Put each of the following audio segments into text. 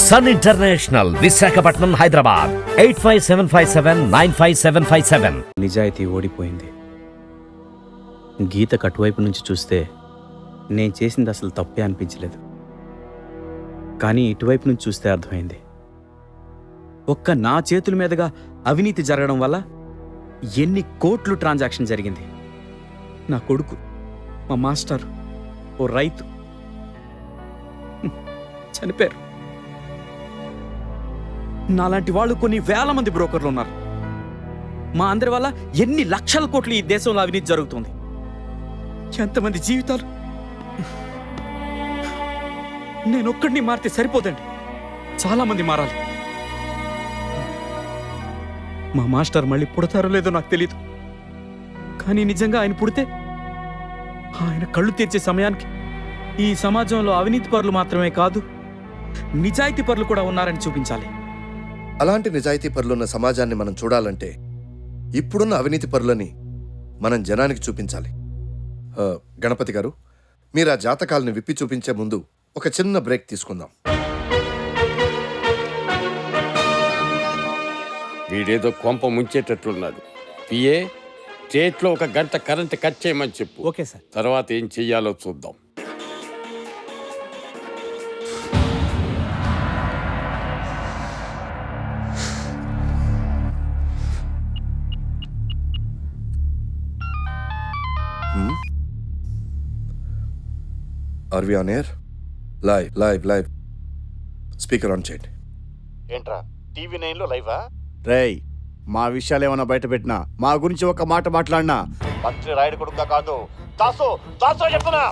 Sun international Visakhapatnam Hyderabad eight five seven five seven nine five seven five seven నిజాయితీ ఓడిపోయింది. గీత కటువైపు నుంచి చూస్తే నేను చేసింది అసలు తప్పే అనిపించలేదు. కానీ ఇటువైపు నుంచి చూస్తే అర్థమైంది. ఒక్క నా చేతుల మీదుగా అవినీతి జరగడం వల్ల ఎన్ని కోట్లు ట్రాన్సాక్షన్ జరిగింది. నా కొడుకు మా మాస్టర్ ఓ రైతు. చనిపోయారు. నాలాంటి వాళ్ళు కొన్ని వేల మంది బ్రోకర్లు ఉన్నారు. మా అందరి వల్ల ఎన్ని లక్షల కోట్లు ఈ దేశంలో అవినీతి జరుగుతుంది? ఎంతమంది జీవితాలు? నేను ఒక్కడిని మారితే సరిపోదండి. చాలా మంది మారాలి. మా మాస్టర్ మళ్ళీ పుడతారో లేదో నాకు తెలియదు కానీ నిజంగా ఆయన పుడితే ఆయన కళ్ళు తెరిచే సమయానికి ఈ సమాజంలో అవినీతి పరులు మాత్రమే కాదు నిజాయితీ పరులు కూడా ఉన్నారని చూపించాలి. అలాంటి నిజాయితీ పరులున్న సమాజాన్ని మనం చూడాలంటే ఇప్పుడున్న అవినీతి పరులని మనం జనానికి చూపించాలి. గణపతి గారు మీరు ఆ జాతకాలను విప్పి చూపించే ముందు ఒక చిన్న బ్రేక్ తీసుకుందాం. వీడేదో కొంప ముంచేటట్లున్నాడు. పిఏ స్టేట్లో ఒక గంట కరెంట్ కట్ చేయమని చెప్పు. Okay sir. తర్వాత ఏం చెయ్యాలో చూద్దాం. R V on air live live live speaker on చేయండి ఏంట్రా? టీవీ నైన్లో లైవా? రేయ్ మా విషయాలు ఏమైనా బయట పెట్టినా? మా గురించి ఒక మాట మాట్లాడినా? మంత్రి రాయుడు కొడుక కాదు. దాసు దాసు చెప్తున్నా.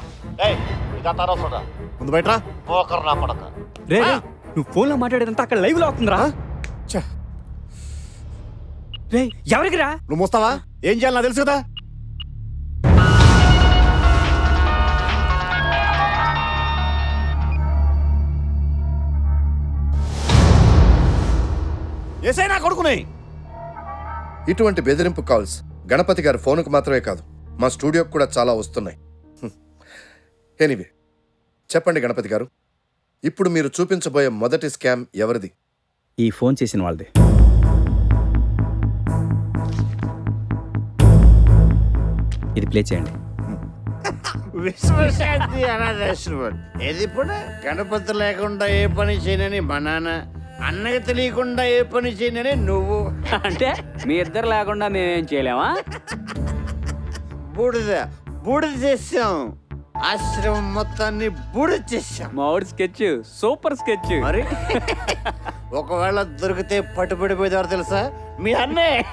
ఏయ్ ఇదంతా అనవసరం ముందు బయటరా? పోకరు నా కొడక రే రే, నువ్వు ఫోన్లో మాట్లాడేదంతా అక్కడ లైవ్లో అవుతుందిరా ఛ, రే ఎవరికి రా నువ్వు మోస్తావా? ఏం చేయాలి నాకు తెలుసు కదా? ఏసై నా కొడుకుని ఇటువంటి బెదిరింపు కాల్స్ గణపతి గారి ఫోన్కు మాత్రమే కాదు మా స్టూడియోకి కూడా చాలా వస్తున్నాయి. ఎనీవే చెప్పండి గణపతి గారు ఇప్పుడు మీరు చూపించబోయే మొదటి స్కామ్ ఎవరిది? ఈ ఫోన్ చేసిన వాళ్ళదే. ఇది ప్లే చేయండి. విశ్వశాంతి అనాథాశ్రమం. ఇది ఇప్పుడు? గణపతి లేకుండా ఏ పని చేయనని మా నాన్న అన్నకి తెలియకుండా ఏ పని చేయనని నువ్వు. అంటే మీ ఇద్దరు లేకుండా మేమేం చేయలేమా? బూడిద బూడిద చేసాం. ఆశ్రమం మొత్తాన్ని బూడిద చేసాం. మామిడి స్కెచ్ సూపర్ స్కెచ్. మరి? ఒకవేళ దొరికితే పట్టుబడిపోయేవారు తెలుసా? మీ అన్నే.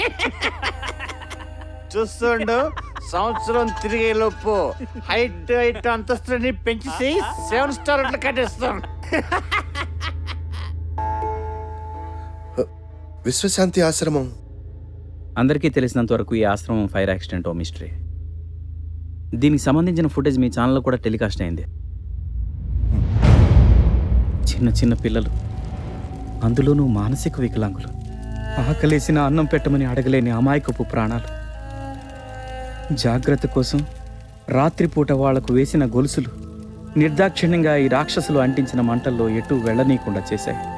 చూస్తుండు సంవత్సరం తిరిగే లోపు హైట్ హైట్ అంతస్తుని పెంచేసి సెవెన్ స్టార్ అట్లా కట్టేస్తాం. విశ్వశాంతి ఆశ్రమం. అందరికీ తెలిసినంత వరకు ఈ ఆశ్రమం ఫైర్ యాక్సిడెంట్ ఓ మిస్టరీ. దీనికి సంబంధించిన ఫుటేజ్ మీ ఛానల్లో కూడా టెలికాస్ట్ అయింది. చిన్న చిన్న పిల్లలు. అందులోనూ మానసిక వికలాంగులు. ఆకలేసిన అన్నం పెట్టమని అడగలేని అమాయకపు ప్రాణాలు. జాగ్రత్త కోసం రాత్రిపూట వాళ్ళకు వేసిన గొలుసులు నిర్దాక్షిణ్యంగా ఈ రాక్షసులు అంటించిన మంటల్లో ఎటూ వెళ్ళనీయకుండా చేశాయి.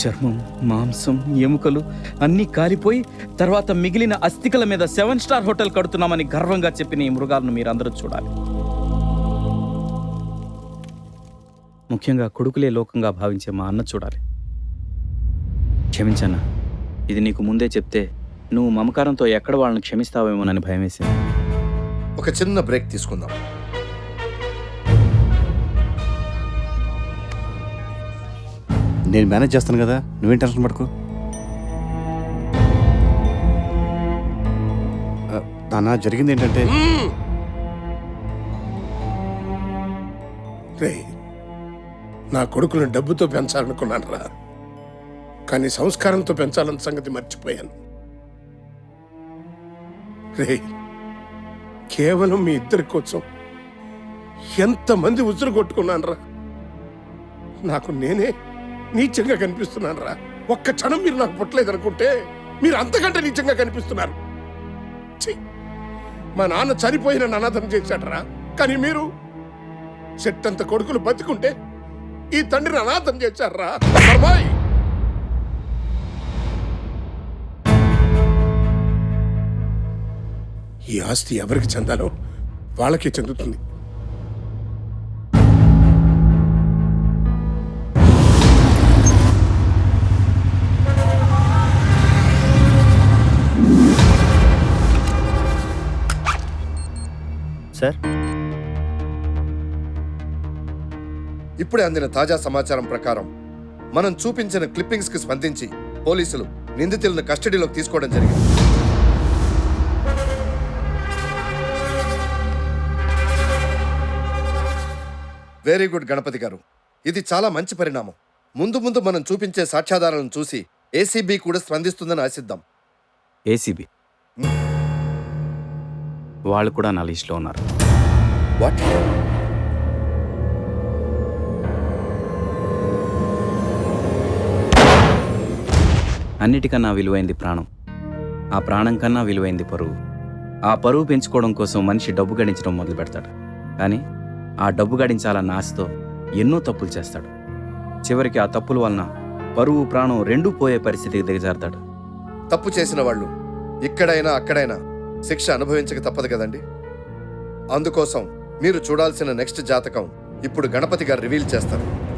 చర్మం మాంసం ఎముకలు అన్నీ కాలిపోయి తర్వాత మిగిలిన అస్థికల మీద సెవెన్ స్టార్ హోటల్ కడుతున్నామని గర్వంగా చెప్పిన ఈ మృగాలను మీరందరూ చూడాలి. ముఖ్యంగా కొడుకులే లోకంగా భావించే మా అన్న చూడాలి. క్షమించన్న ఇది నీకు ముందే చెప్తే నువ్వు మమకారంతో ఎక్కడ వాళ్ళని క్షమిస్తావేమోనని భయం వేసింది ఒక చిన్న బ్రేక్ తీసుకుందాం. నేను మేనేజ్ చేస్తాను కదా. నువ్వేం టెన్షన్ పడుకో. ఆ, నాన్న జరిగింది ఏంటంటే? రే నా కొడుకుని డబ్బుతో పెంచాలనుకున్నాను రా. కానీ సంస్కారంతో పెంచాలన్న సంగతి మర్చిపోయాను. రే కేవలం మీ ఇద్దరి కోసం ఎంతమంది ఉసురు కొట్టుకున్నాను రా. నాకు నేనే నీచంగా కనిపిస్తున్నాను రా ఒక్క క్షణం మీరు నాకు పుట్టలేదు అనుకుంటే మీరు అంతకంటే నీచంగా కనిపిస్తున్నారు. మా నాన్న చనిపోయిన అనాథం చేశాడరా. కానీ మీరు చెట్టంత కొడుకులు బతికుంటే ఈ తండ్రిని అనాథం చేశారా అమ్మాయి ఈ ఆస్తి ఎవరికి చెందాలో వాళ్ళకే చెందుతుంది. సార్? ఇప్పుడే అందిన తాజా సమాచారం ప్రకారం మనం చూపించిన క్లిప్పింగ్స్కి స్పందించి పోలీసులు నిందితులను కస్టడీలోకి తీసుకోవడం జరిగింది. వెరీ గుడ్ గణపతి గారు. ఇది చాలా మంచి పరిణామం. ముందు ముందు మనం చూపించే సాక్ష్యాధారాలను చూసి ఏసీబీ కూడా స్పందిస్తుందని ఆశిద్దాం. ఏసీబీ? వాళ్ళు కూడా నా లిస్టులో ఉన్నారు. వాట్ అన్నిటికన్నా విలువైంది ప్రాణం. ఆ ప్రాణం కన్నా విలువైంది పరువు. ఆ పరువు పెంచుకోవడం కోసం మనిషి డబ్బు గడించడం మొదలు పెడతాడు. కానీ ఆ డబ్బు గడించాలన్న ఆశతో ఎన్నో తప్పులు చేస్తాడు. చివరికి ఆ తప్పుల వలన పరువు ప్రాణం రెండూ పోయే పరిస్థితికి దిగజారుతాడు. తప్పు చేసిన వాళ్ళు ఇక్కడైనా అక్కడైనా శిక్ష అనుభవించక తప్పదు కదండి? అందుకోసం మీరు చూడాల్సిన నెక్స్ట్ జాతకం ఇప్పుడు గణపతి గారు రివీల్ చేస్తారు.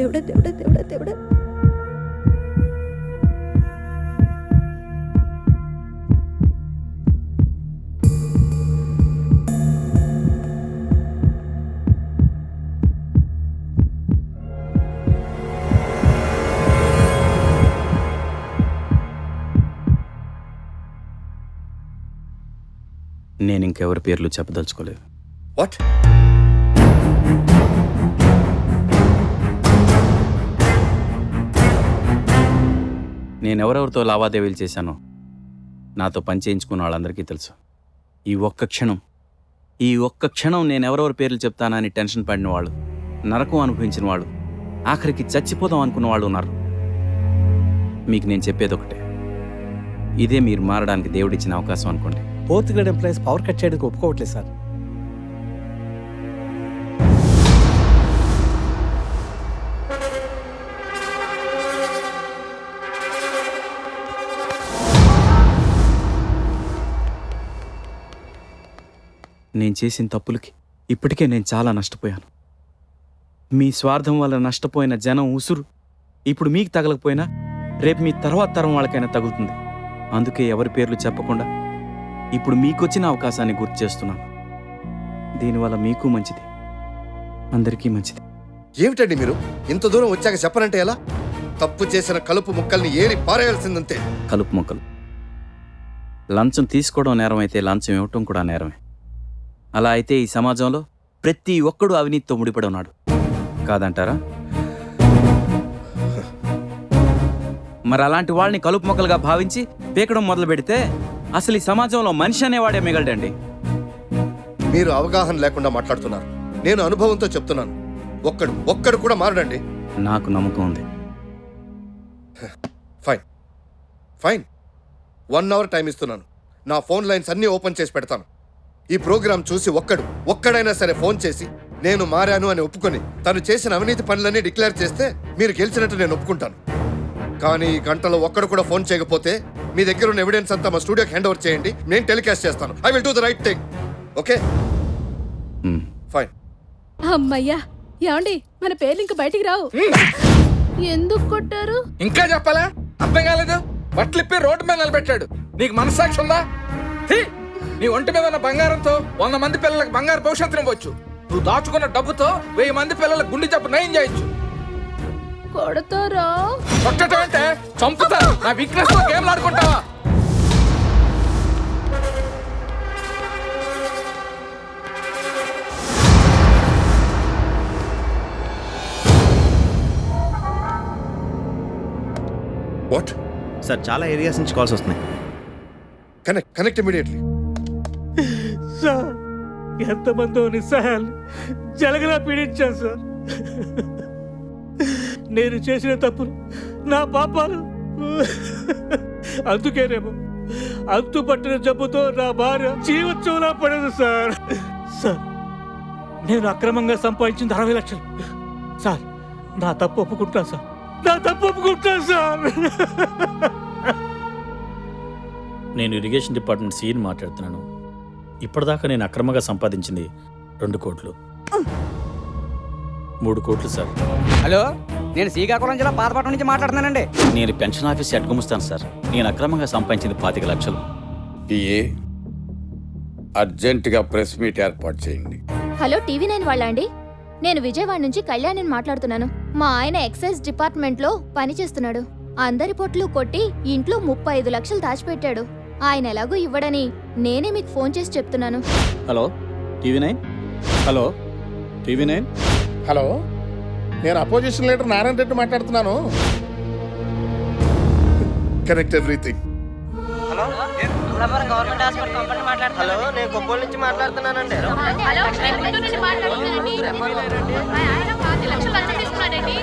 దేవుడా దేవుడా దేవుడా దేవుడా. నేను ఇంకెవరి పేర్లు చెప్పదలుచుకోలేదు. వాట్ నేను ఎవరెవరితో లావాదేవీలు చేశానో నాతో పని చేయించుకున్న వాళ్ళందరికీ తెలుసు. ఈ ఒక్క క్షణం ఈ ఒక్క క్షణం నేనెవరెవరి పేర్లు చెప్తానని టెన్షన్ పడిన వాళ్ళు నరకం అనుభవించిన వాళ్ళు ఆఖరికి చచ్చిపోదాం అనుకున్న వాళ్ళు ఉన్నారు. మీకు నేను చెప్పేది ఒకటే ఇదే మీరు మారడానికి దేవుడిచ్చిన అవకాశం అనుకోండి. Fourth grade employees power cut చేయడానికి ఒప్పుకోవట్లేదు సార్. నేను చేసిన తప్పులకి ఇప్పటికే నేను చాలా నష్టపోయాను. మీ స్వార్థం వల్ల నష్టపోయిన జనం ఉసురు. ఇప్పుడు మీకు తగలకపోయినా రేపు మీ తర్వాత తరం వాళ్ళకైనా తగులుతుంది. అందుకే ఎవరి పేర్లు చెప్పకుండా ఇప్పుడు మీకొచ్చిన అవకాశాన్ని గుర్తు చేస్తున్నాను. దీనివల్ల మీకు మంచిది. అందరికీ మంచిది. ఏమిటండి మీరు? ఇంత దూరం వచ్చాక చెప్పనంటే ఎలా? తప్పు చేసిన కలుపు ముక్కల్ని ఏరి పారేయాల్సిందంతే. కలుపు మొక్కలు. లంచం తీసుకోవడం నేరం అయితే లంచం ఇవ్వటం కూడా నేరమే. అలా అయితే ఈ సమాజంలో ప్రతి ఒక్కడు అవినీతితో ముడిపడి ఉన్నాడు కాదంటారా? మరి అలాంటి వాళ్ళని కలుపు మొక్కలుగా భావించి పీకడం మొదలు పెడితే అసలు ఈ సమాజంలో మనిషి అనేవాడే మిగలడండి. మీరు అవగాహన లేకుండా మాట్లాడుతున్నారు. నేను అనుభవంతో చెప్తున్నాను. ఒక్కడు ఒక్కడు కూడా మారడండి. నాకు నమ్మకం ఉంది. Fine. Fine. One hour time ఇస్తున్నాను. నా ఫోన్ లైన్స్ అన్నీ ఓపెన్ చేసి పెడతాను. ఈ ప్రోగ్రాం చూసి ఒక్కడు ఒక్కడైనా సరే ఫోన్ చేసి నేను మారాను అని ఒప్పుకొని తను చేసిన అవినీతి పనులన్నీ డిక్లేర్ చేస్తే మీరు గెలిచినట్టు నేను ఒప్పుకుంటాను. కానీ ఈ గంటలో ఒక్కడు కూడా ఫోన్ చేయకపోతే మీ దగ్గర ఉన్న ఎవిడెన్స్ అంతా మా స్టూడియోకి హ్యాండ్ ఓవర్ చేయండి నేను టెలికాస్ట్ చేస్తాను. I will do the right thing. Okay. Fine. అమ్మయ్యా ఏమండి? మన పేర్లు ఇంకా బయటికి రావు. ఎందుకు కొట్టారు? ఇంకా చెప్పాలా? అర్థం కాలేదు. బట్టలు ఇప్పి రోడ్డు మీద నిలబెట్టాడు. నీకు మనస్సాక్షి ఉందా! నీ ఒంటి మీద ఉన్న బంగారంతో వంద మంది పిల్లలకు బంగారు భవిష్యత్తు ఇవ్వచ్చు. నువ్వు దాచుకున్న డబ్బుతో వెయ్యి మంది పిల్లలకు గుండె జబ్బు నయం చేయొచ్చు కొడతారా? కొట్టడం అంటే చంపుతా నా వీక్నెస్తో గేమ్లు ఆడుకుంటావా? వాట్ సార్ చాలా ఏరియాస్ నుంచి కాల్స్ వస్తున్నాయి. కనెక్ట్ కనెక్ట్ ఇమీడియట్లీ సార్ ఎంతమందో నిస్సహాయాలు జలగలా పీడించాను సార్. నేను చేసిన తప్పులు నా పాపాలు. అందుకేనేమో అంతు పట్టిన జబ్బుతో నా భార్య జీవోత్సవంలా పడదు సార్. సార్ నేను అక్రమంగా సంపాదించింది అరవై లక్షలు. సార్ నా తప్పు ఒప్పుకుంటా సార్. నా తప్పు ఒప్పుకుంటా సార్. నేను ఇరిగేషన్ డిపార్ట్మెంట్ సీని మాట్లాడుతున్నాను. ఇప్పటిదాకా నేను అక్రమంగా సంపాదించింది రెండు కోట్లు. మూడు కోట్లు సార్. హలో నేను శ్రీకాకుళం జిల్లా పాతపట్నం నుంచి మాట్లాడుతున్నానండి. నేను పెన్షన్ ఆఫీస్ అడ్గుముస్తాను సార్. నేను అక్రమంగా సంపాదించింది పాతిక లక్షలు. పిఏ అర్జెంటుగా ప్రెస్ మీట్ ఏర్పాటు చేయండి. హలో టీవీ నైన్ వాళ్ళ అండి? నేను విజయవాడ నుంచి కళ్యాణిని మాట్లాడుతున్నాను. మా ఆయన ఎక్సైజ్ డిపార్ట్మెంట్లో పనిచేస్తున్నాడు. అందరి పొట్లు కొట్టి ఇంట్లో ముప్పై ఐదు లక్షలు దాచిపెట్టాడు. ఆయన ఎలాగో ఇవ్వడని నేనే మీకు ఫోన్ చేసి చెప్తున్నాను hello TV nine hello TV nine hello నేను అపోజిషన్ లీడర్ నారాయణ రెడ్డి మాట్లాడుతున్నాను కనెక్ట్ ఎవ్రీథింగ్ హలో నేను కొబ్బరి నుంచి మాట్లాడుతున్నానండి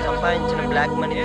సంపాదించిన బ్లాక్ మనీ